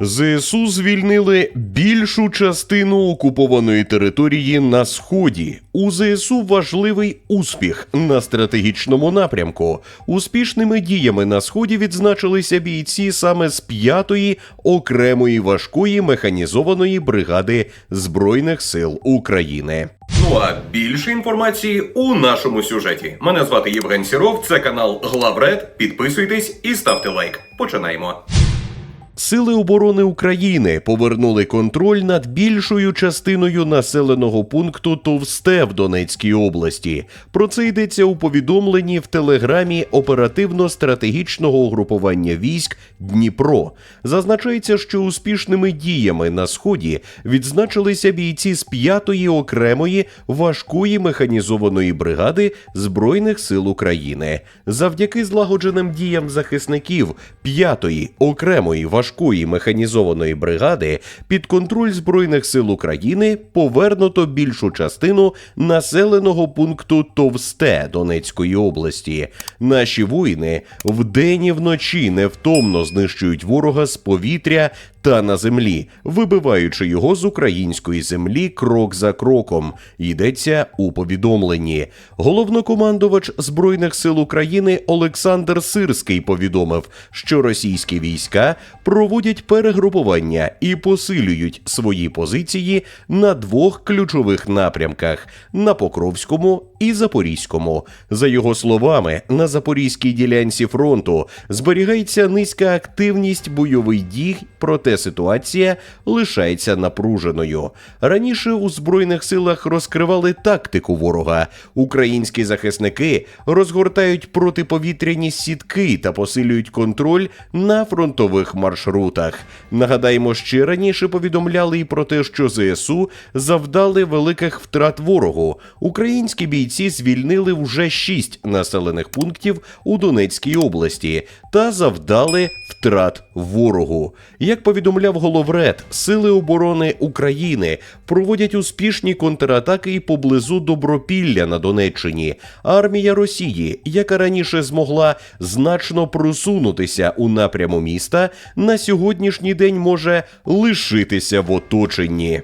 ЗСУ звільнили більшу частину окупованої території на сході. У ЗСУ важливий успіх на стратегічному напрямку. Успішними діями на сході відзначилися бійці саме з 5-ї окремої важкої механізованої бригади Збройних сил України. Ну а більше інформації у нашому сюжеті. Мене звати Євген Сіров, це канал Главред. Підписуйтесь і ставте лайк. Починаємо. Сили оборони України повернули контроль над більшою частиною населеного пункту Товсте в Донецькій області. Про це йдеться у повідомленні в телеграмі оперативно-стратегічного угрупування військ Дніпро. Зазначається, що успішними діями на сході відзначилися бійці з 5-ї окремої важкої механізованої бригади Збройних сил України. Завдяки злагодженим діям захисників 5-ї окремої важкої механізованої бригади під контроль Збройних сил України повернуто більшу частину населеного пункту Товсте Донецької області. Наші воїни вдень і вночі невтомно знищують ворога з повітря та на землі, вибиваючи його з української землі крок за кроком. Йдеться у повідомленні. Головнокомандувач Збройних сил України Олександр Сирський повідомив, що російські війська проводять перегрупування і посилюють свої позиції на двох ключових напрямках на Покровському і Запорізькому. За його словами, на запорізькій ділянці фронту зберігається низька активність бойових дій, проте ситуація лишається напруженою. Раніше у збройних силах розкривали тактику ворога. Українські захисники розгортають протиповітряні сітки та посилюють контроль на фронтових маршрутах. Нагадаємо, ще раніше повідомляли і про те, що ЗСУ завдали великих втрат ворогу. Українські бійці звільнили вже шість населених пунктів у Донецькій області та завдали втрат ворогу. Як повідомляв головред, сили оборони України проводять успішні контратаки і поблизу Добропілля на Донеччині. Армія Росії, яка раніше змогла значно просунутися у напряму міста, на сьогоднішній день може лишитися в оточенні.